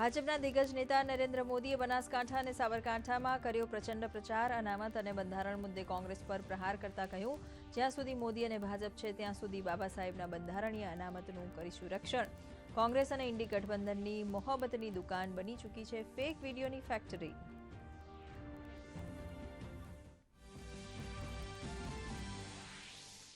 ભાજપના દિગ્ગજ નેતા નરેન્દ્ર મોદીએ બનાસકાંઠા અને સાબરકાંઠામાં કર્યો પ્રચંડ પ્રચાર, અનામત અને બંધારણ મુદ્દે કોંગ્રેસ પર પ્રહાર કરતા કહ્યું, જ્યાં સુધી મોદી અને ભાજપ છે, ત્યાં સુધી બાબા સાહેબના બંધારણીય અનામતનું કરીશું રક્ષણ કોંગ્રેસ અને ઇન્ડી ગઠબંધનની મોહબ્બતની દુકાન બની ચૂકી છે ફેક વિડીયોની ફેક્ટરી.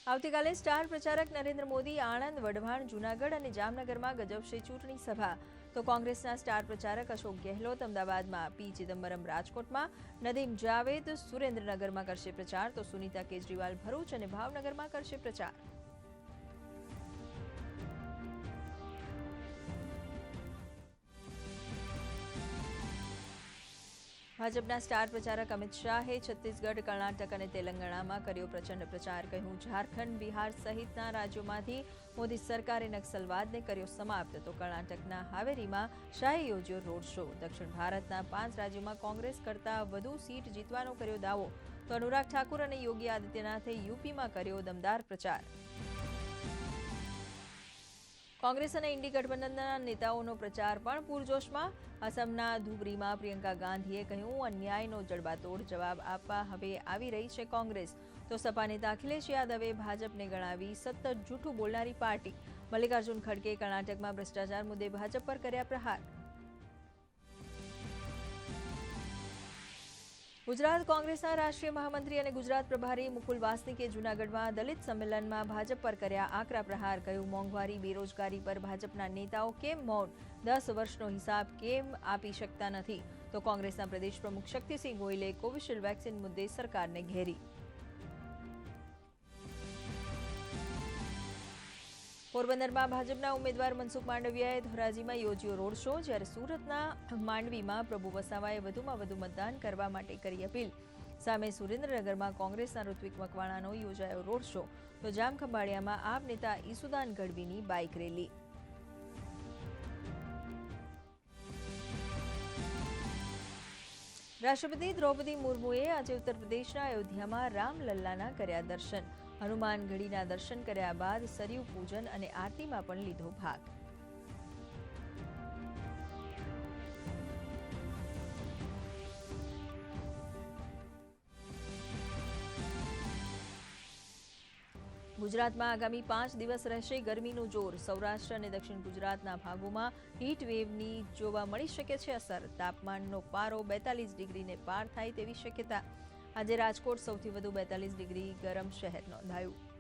આવતીકાલે સ્ટાર પ્રચારક નરેન્દ્ર મોદી, આણંદ, વઢવાણ, જૂનાગઢ અને જામનગરમાં ગજવશે ચૂંટણી સભા. તો કોંગ્રેસના સ્ટાર પ્રચારક અશોક ગેહલોત અમદાવાદમાં પી. ચિદમ્બરમ રાજકોટમાં, નદીમ જાવેદ સુરેન્દ્રનગરમાં કરશે પ્રચાર, તો સુનીતા કેજરીવાલ ભરૂચ અને ભાવનગરમાં કરશે પ્રચાર. ભાજપના સ્ટાર પ્રચારક અમિત શાહે છત્તીસગઢ, કર્ણાટક અને તેલંગાણામાં કર્યો પ્રચંડ પ્રચાર, કહ્યું, ઝારખંડ, બિહાર સહિતના રાજ્યોમાંથી મોદી સરકારે નક્સલવાદને કર્યો સમાપ્ત. તો કર્ણાટકના હાવેરીમાં શાહે યોજ્યો રોડ શો. દક્ષિણ ભારતના પાંચ રાજ્યોમાં કોંગ્રેસ કરતા વધુ સીટ જીતવાનો કર્યો દાવો. તો અનુરાગ ઠાકુર અને યોગી આદિત્યનાથે યુપીમાં કર્યો દમદાર પ્રચાર. કોંગ્રેસ અને ઇન્ડી ગઠબંધનના નેતાઓનો પ્રચાર પણ પૂરજોશમાં. અસમના ધુબરીમાં પ્રિયંકા ગાંધીએ કહ્યું, અન્યાયનો જડબાતોડ જવાબ આપવા હવે આવી રહી છે કોંગ્રેસ. તો સપા નેતા અખિલેશ યાદવે ભાજપને ગણાવી સતત જૂઠું બોલનારી પાર્ટી. મલ્લિકાર્જુન ખડગે કર્ણાટકમાં ભ્રષ્ટાચાર મુદ્દે ભાજપ પર કર્યા પ્રહાર. ગુજરાત કોંગ્રેસના રાષ્ટ્રીય મહામંત્રી અને ગુજરાત પ્રભારી મુકુલ વાસનિકે જૂનાગઢમાં દલિત સંમેલનમાં ભાજપ પર કર્યા આકરા પ્રહાર. કહ્યું, મોંઘવારી, બેરોજગારી પર ભાજપના નેતાઓ કેમ મૌન? દસ વર્ષનો હિસાબ કેમ આપી શકતા નથી? તો કોંગ્રેસના પ્રદેશ પ્રમુખ શક્તિસિંહ ગોયલે કોવિશિલ્ડ વેક્સિન મુદ્દે સરકારને ઘેરી. પોરબંદરમાં ભાજપના ઉમેદવાર મનસુખ માંડવિયાએ ધોરાજીમાં યોજ્યો રોડ શો, જ્યારે સુરતના માંડવીમાં પ્રભુ વસાવાએ વધુમાં વધુ મતદાન કરવા માટે કરી અપીલ. સામે સુરેન્દ્રનગરમાં કોંગ્રેસના ઋત્વિક મકવાણાનો યોજાયો રોડ શો. તો જામખંભાળિયામાં આપ નેતા ઈસુદાન ગઢવીની બાઇક રેલી. રાષ્ટ્રપતિ દ્રૌપદી મુર્મુએ આજે ઉત્તર પ્રદેશના અયોધ્યામાં રામલલ્લાના કર્યા દર્શન. હનુમાનગઢીના દર્શન કર્યા બાદ સરયુ પૂજન અને આરતીમાં પણ લીધો ભાગ. ગુજરાતમાં આગામી પાંચ દિવસ રહેશે ગરમીનું જોર. સૌરાષ્ટ્ર અને દક્ષિણ ગુજરાતના ભાગોમાં હીટ વેવની જોવા મળી શકે છે અસર. તાપમાનનો પારો બેતાલીસ ડિગ્રીને પાર થાય તેવી શક્યતા. આજે રાજકોટ સૌથી વધુ બેતાલીસ ડિગ્રી ગરમ શહેર નોંધાયું.